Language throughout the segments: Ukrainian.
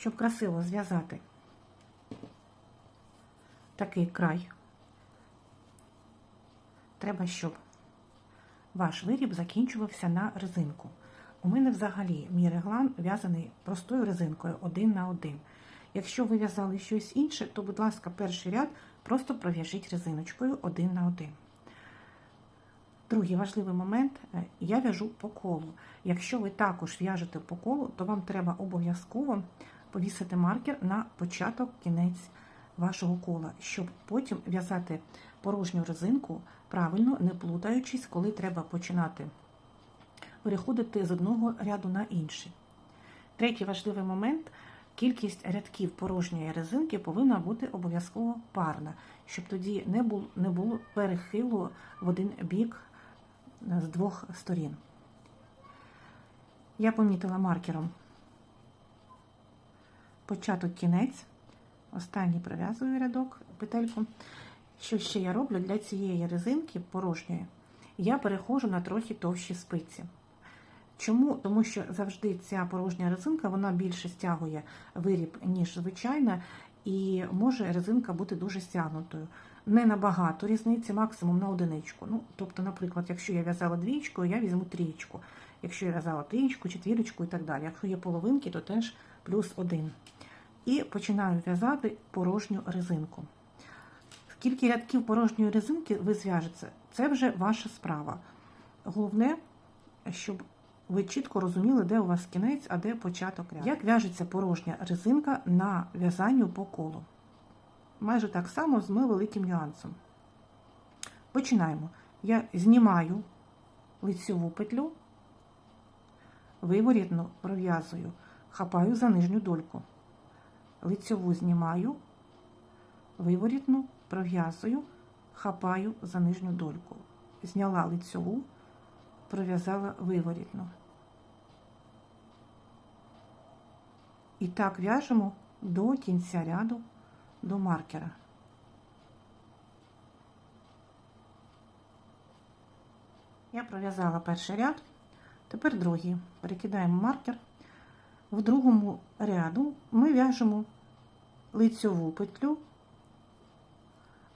Щоб красиво зв'язати такий край, треба, щоб ваш виріб закінчувався на резинку. У мене взагалі мій реглан в'язаний простою резинкою один на один. Якщо ви в'язали щось інше, то, будь ласка, перший ряд просто пров'яжіть резиночкою один на один. Другий важливий момент е, я в'яжу по колу. Якщо ви також в'яжете по колу, то вам треба обов'язково повісити маркер на початок кінець вашого кола, щоб потім в'язати порожню резинку правильно, не плутаючись, коли треба починати переходити з одного ряду на інший. Третій важливий момент кількість рядків порожньої резинки повинна бути обов'язково парна, щоб тоді не було, не було перехилу в один бік з двох сторін. Я помітила маркером початок кінець, останній пров'язую рядок, петельку. Що ще я роблю для цієї резинки порожньої? Я переходжу на трохи товщі спиці. Чому? Тому що завжди ця порожня резинка вона більше стягує виріб, ніж звичайна, і може резинка бути дуже стягнутою. Не набагато різниці, максимум на одиничку. Ну, тобто, наприклад, якщо я в'язала двічкою, я візьму трієчку. Якщо я в'язала трієчку, четвірочку і так далі. Якщо є половинки, то теж плюс один. І починаю в'язати порожню резинку. Скільки рядків порожньої резинки ви зв'яжете, це вже ваша справа. Головне, щоб ви чітко розуміли, де у вас кінець, а де початок ряду. Як в'яжеться порожня резинка на в'язанню по колу? Майже так само з великим нюансом. Починаємо. Я знімаю лицьову петлю, виворітно пров'язую, хапаю за нижню дольку. Лицьову знімаю, виворітну пров'язую, хапаю за нижню дольку. Зняла лицьову, пров'язала виворітну. І так в'яжемо до кінця ряду до маркера. Я пров'язала перший ряд, тепер другий. Перекидаємо маркер. В другому ряду ми в'яжемо лицьову петлю,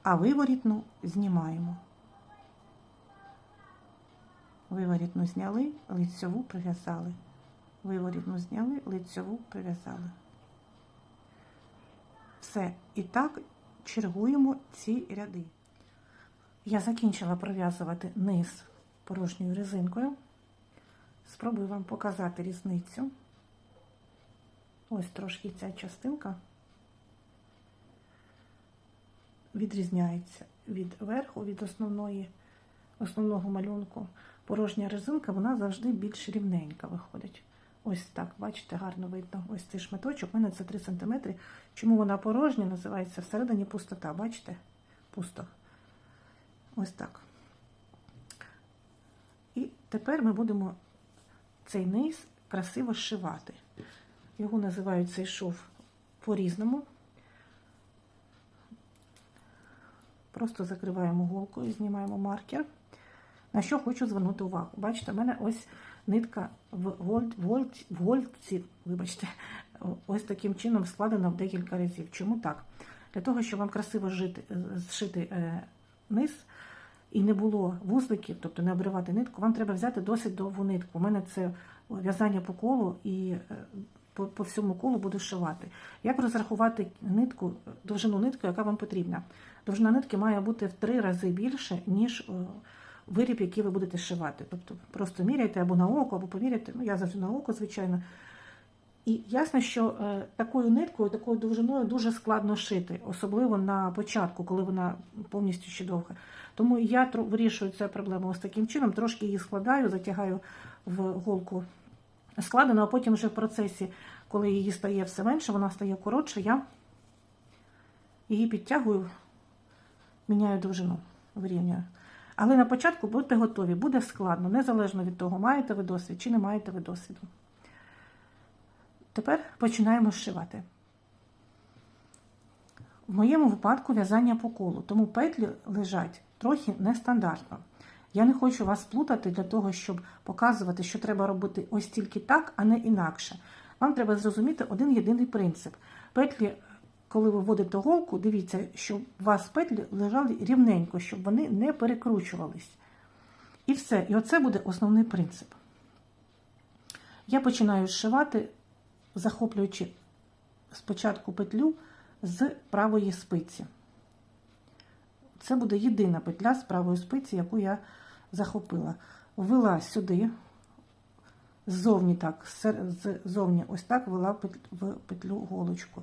а виворітну знімаємо. Виворітну зняли, лицьову прив'язали. Виворітну зняли, лицьову прив'язали. Все. І так чергуємо ці ряди. Я закінчила пров'язувати низ порожньою резинкою. Спробую вам показати різницю. Ось трошки ця частинка відрізняється від верху, від основної, основного малюнку. Порожня резинка, вона завжди більш рівненька виходить. Ось так, бачите, гарно видно. Ось цей шматочок, у мене це 3 см. Чому вона порожня, називається всередині пустота, бачите? Пусто. Ось так. І тепер ми будемо цей низ красиво зшивати. Його називають цей шов по-різному. Просто закриваємо голкою, знімаємо маркер. На що хочу звернути увагу. Бачите, в мене ось нитка в вольт, вольт, вольтці, вибачте, ось таким чином складена в декілька разів. Чому так? Для того, щоб вам красиво жити, зшити е, низ і не було вузликів, тобто не обривати нитку, вам треба взяти досить довгу нитку. У мене це в'язання по колу і е, по, по всьому колу буду шивати. Як розрахувати нитку, довжину нитки, яка вам потрібна? Довжина нитки має бути в три рази більше, ніж е, виріб, який ви будете шивати. Тобто просто міряйте або на око, або поміряйте. Ну, я завжди на око, звичайно. І ясно, що е, такою ниткою, такою довжиною дуже складно шити, особливо на початку, коли вона повністю ще довга. Тому я вирішую цю проблему ось таким чином, трошки її складаю, затягаю в голку складено, а потім вже в процесі, коли її стає все менше, вона стає коротше, я її підтягую, міняю довжину, вирівнюю. Але на початку будьте готові, буде складно, незалежно від того, маєте ви досвід чи не маєте ви досвіду. Тепер починаємо зшивати. В моєму випадку в'язання по колу, тому петлі лежать трохи нестандартно. Я не хочу вас плутати для того, щоб показувати, що треба робити ось тільки так, а не інакше. Вам треба зрозуміти один єдиний принцип. Петлі, коли ви вводите голку, дивіться, щоб у вас петлі лежали рівненько, щоб вони не перекручувались. І все. І оце буде основний принцип. Я починаю зшивати, захоплюючи спочатку петлю з правої спиці. Це буде єдина петля з правої спиці, яку я захопила. Ввела сюди, ззовні так, ззовні ось так ввела в петлю голочку.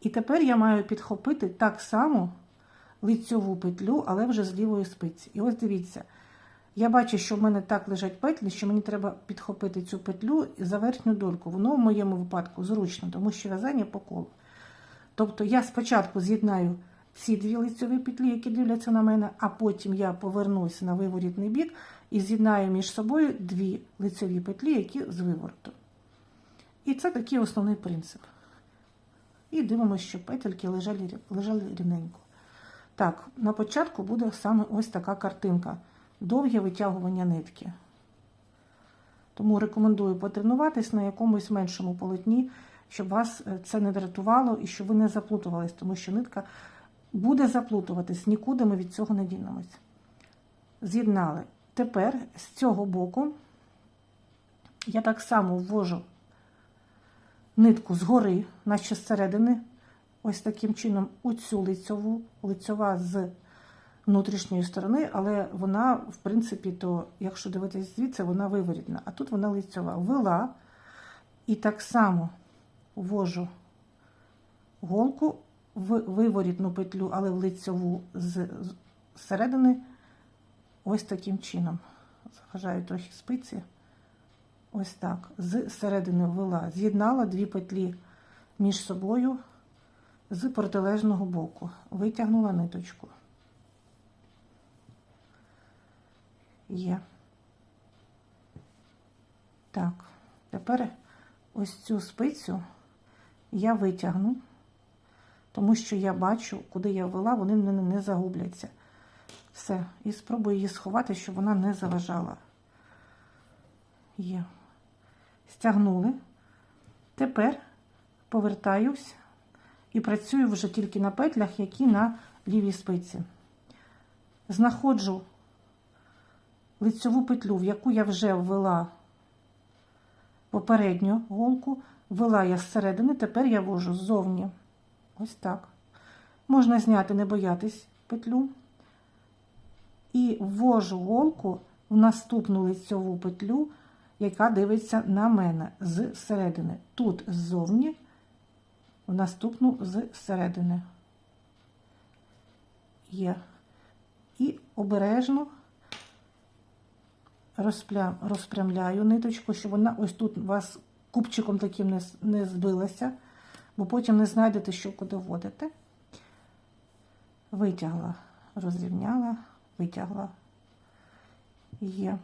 І тепер я маю підхопити так само лицьову петлю, але вже з лівої спиці. І ось дивіться, я бачу, що в мене так лежать петлі, що мені треба підхопити цю петлю за верхню дольку. Воно в моєму випадку зручно, тому що в'язання по колу. Тобто я спочатку з'єднаю ці дві лицьові петлі, які дивляться на мене, а потім я повернуся на виворітний бік і з'єднаю між собою дві лицьові петлі, які з вивороту. І це такий основний принцип. І дивимося, що петельки лежали, лежали рівненько. Так, на початку буде саме ось така картинка. Довге витягування нитки. Тому рекомендую потренуватись на якомусь меншому полотні, щоб вас це не дратувало і щоб ви не заплутувались, тому що нитка буде заплутуватись, нікуди ми від цього не дінемось. З'єднали. Тепер з цього боку я так само ввожу нитку згори, наче зсередини, ось таким чином, у цю лицьову, лицьова з внутрішньої сторони, але вона, в принципі, то, якщо дивитися звідси, вона виворітна. А тут вона лицьова. Вела і так само ввожу голку в виворітну петлю, але в лицьову з середини ось таким чином. Заважаю трохи спиці. Ось так. З середини ввела, з'єднала дві петлі між собою з протилежного боку. Витягнула ниточку. Є. Так, тепер ось цю спицю я витягну, тому що я бачу, куди я ввела, вони в мене не загубляться. Все, і спробую її сховати, щоб вона не заважала. Є. Стягнули. Тепер повертаюсь і працюю вже тільки на петлях, які на лівій спиці. Знаходжу лицьову петлю, в яку я вже ввела попередню голку, ввела я зсередини, тепер я ввожу ззовні. Ось так. Можна зняти, не боятись петлю. І ввожу голку в наступну лицьову петлю, яка дивиться на мене з середини. Тут ззовні, в наступну з середини. Є. І обережно розпрямляю ниточку, щоб вона ось тут у вас купчиком таким не збилася, бо потім не знайдете, що куди вводити. Витягла, розрівняла, витягла. Є.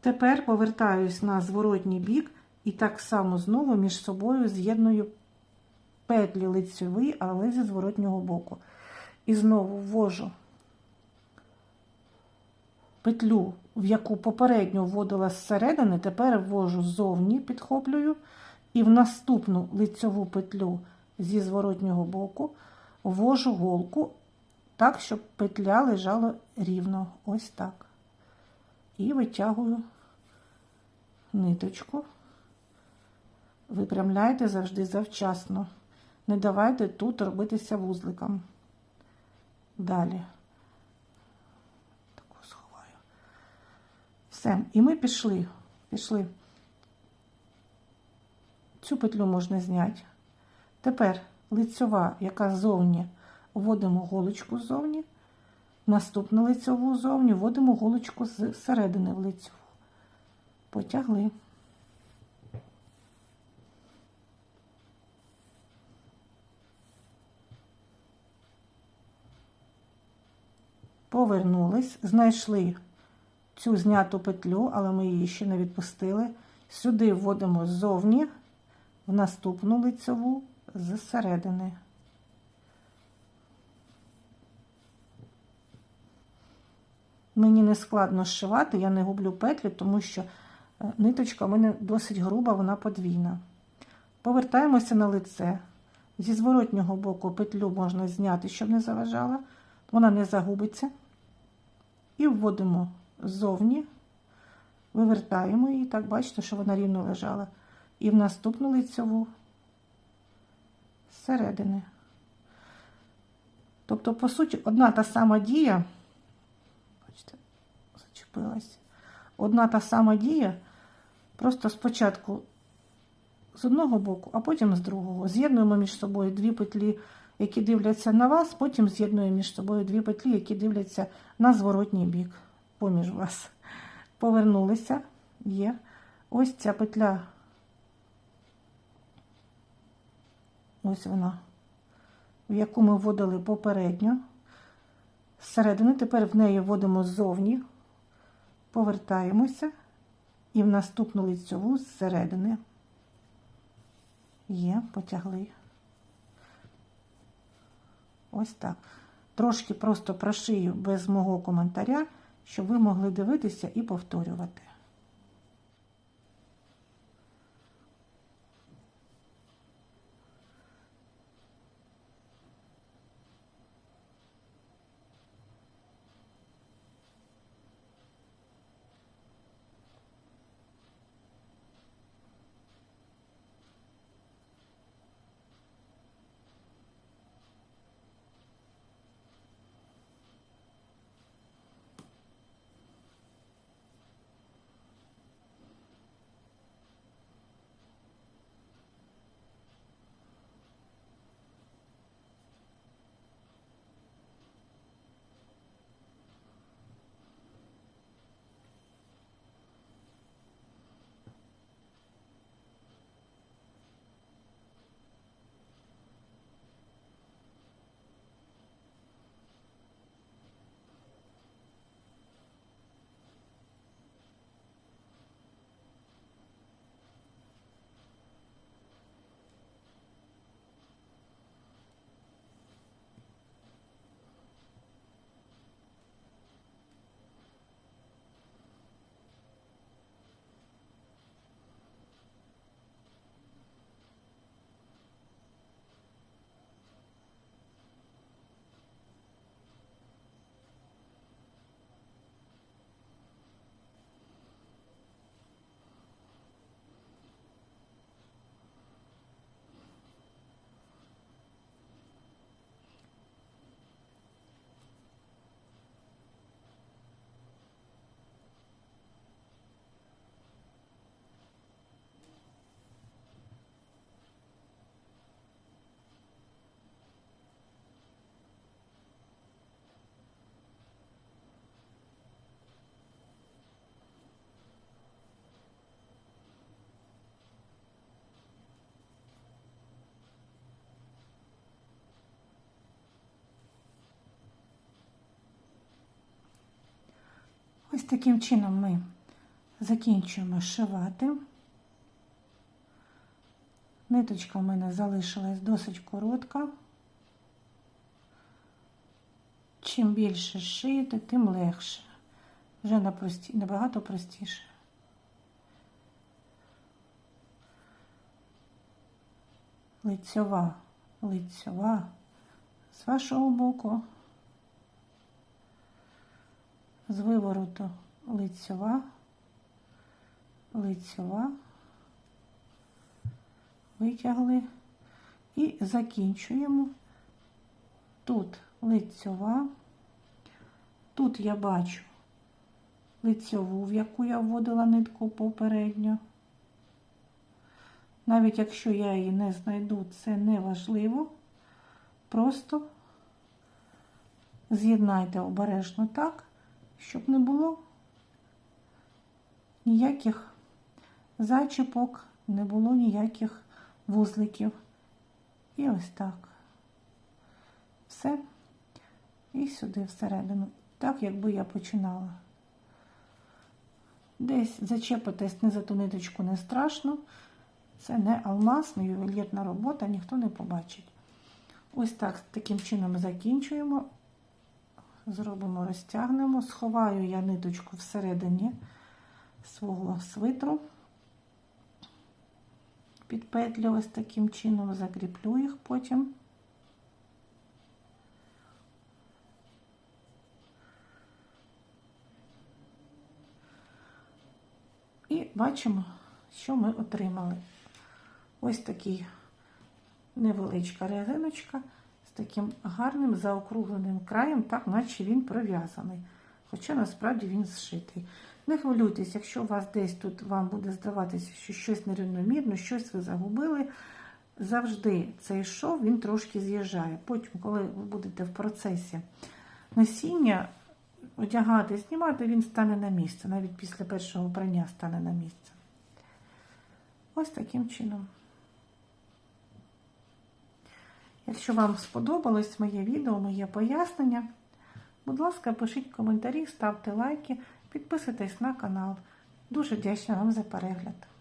Тепер повертаюсь на зворотній бік і так само знову між собою з'єдную петлі лицьові, але зі зворотнього боку. І знову ввожу петлю, в яку попередньо вводила зсередини, тепер ввожу ззовні, підхоплюю, і в наступну лицьову петлю зі зворотнього боку ввожу голку так, щоб петля лежала рівно, ось так. І витягую ниточку. Випрямляйте завжди завчасно. Не давайте тут робитися вузликом. Далі. Таку сховаю. Все. І ми пішли. Пішли. Цю петлю можна зняти. Тепер лицьова, яка ззовні, вводимо голочку ззовні. Наступну лицьову ззовні вводимо голочку з середини в лицьову. Потягли. Повернулись, знайшли цю зняту петлю, але ми її ще не відпустили. Сюди вводимо ззовні в наступну лицьову з середини. Мені не складно зшивати, я не гублю петлі, тому що Е, Ниточка у мене досить груба, вона подвійна. Повертаємося на лице. Зі зворотнього боку петлю можна зняти, щоб не заважала. Вона не загубиться. І вводимо ззовні, вивертаємо її, так бачите, що вона рівно лежала. І в наступну лицьову зсередини. Тобто, по суті, одна та сама дія, бачите, зачепилась. Одна та сама дія, просто спочатку з одного боку, а потім з другого. З'єднуємо між собою дві петлі, які дивляться на вас, потім з'єднуємо між собою дві петлі, які дивляться на зворотній бік, поміж вас. Повернулися, є. Ось ця петля. Ось вона, в яку ми вводили попередньо. Зсередини тепер в неї вводимо ззовні, повертаємося і в наступну лицьову зсередини. Є, потягли. Ось так. Трошки просто прошию без мого коментаря, щоб ви могли дивитися і повторювати. Ось таким чином ми закінчуємо шивати. Ниточка в мене залишилась досить коротка. Чим більше шиєте, тим легше. Вже набагато простіше. Лицьова, лицьова з вашого боку з вивороту лицьова, лицьова, витягли і закінчуємо. Тут лицьова, тут я бачу лицьову, в яку я вводила нитку попередньо. Навіть якщо я її не знайду, це не важливо. Просто з'єднайте обережно так, щоб не було ніяких зачіпок, не було ніяких вузликів. І ось так. Все. І сюди всередину. Так, якби я починала. Десь зачепитись не за ту ниточку не страшно. Це не алмаз, не ювелірна робота, ніхто не побачить. Ось так, таким чином закінчуємо. Зробимо, розтягнемо, сховаю я ниточку всередині свого свитру. Під петлю ось таким чином закріплю їх потім. І бачимо, що ми отримали. Ось такий невеличка резиночка таким гарним заокругленим краєм, так наче він пров'язаний. Хоча насправді він зшитий. Не хвилюйтесь, якщо у вас десь тут вам буде здаватися, що щось нерівномірно, щось ви загубили. Завжди цей шов він трошки з'їжджає. Потім, коли ви будете в процесі носіння, одягати, знімати, він стане на місце. Навіть після першого прання стане на місце. Ось таким чином. Якщо вам сподобалось моє відео, моє пояснення, будь ласка, пишіть коментарі, ставте лайки, підписуйтесь на канал. Дуже вдячна вам за перегляд.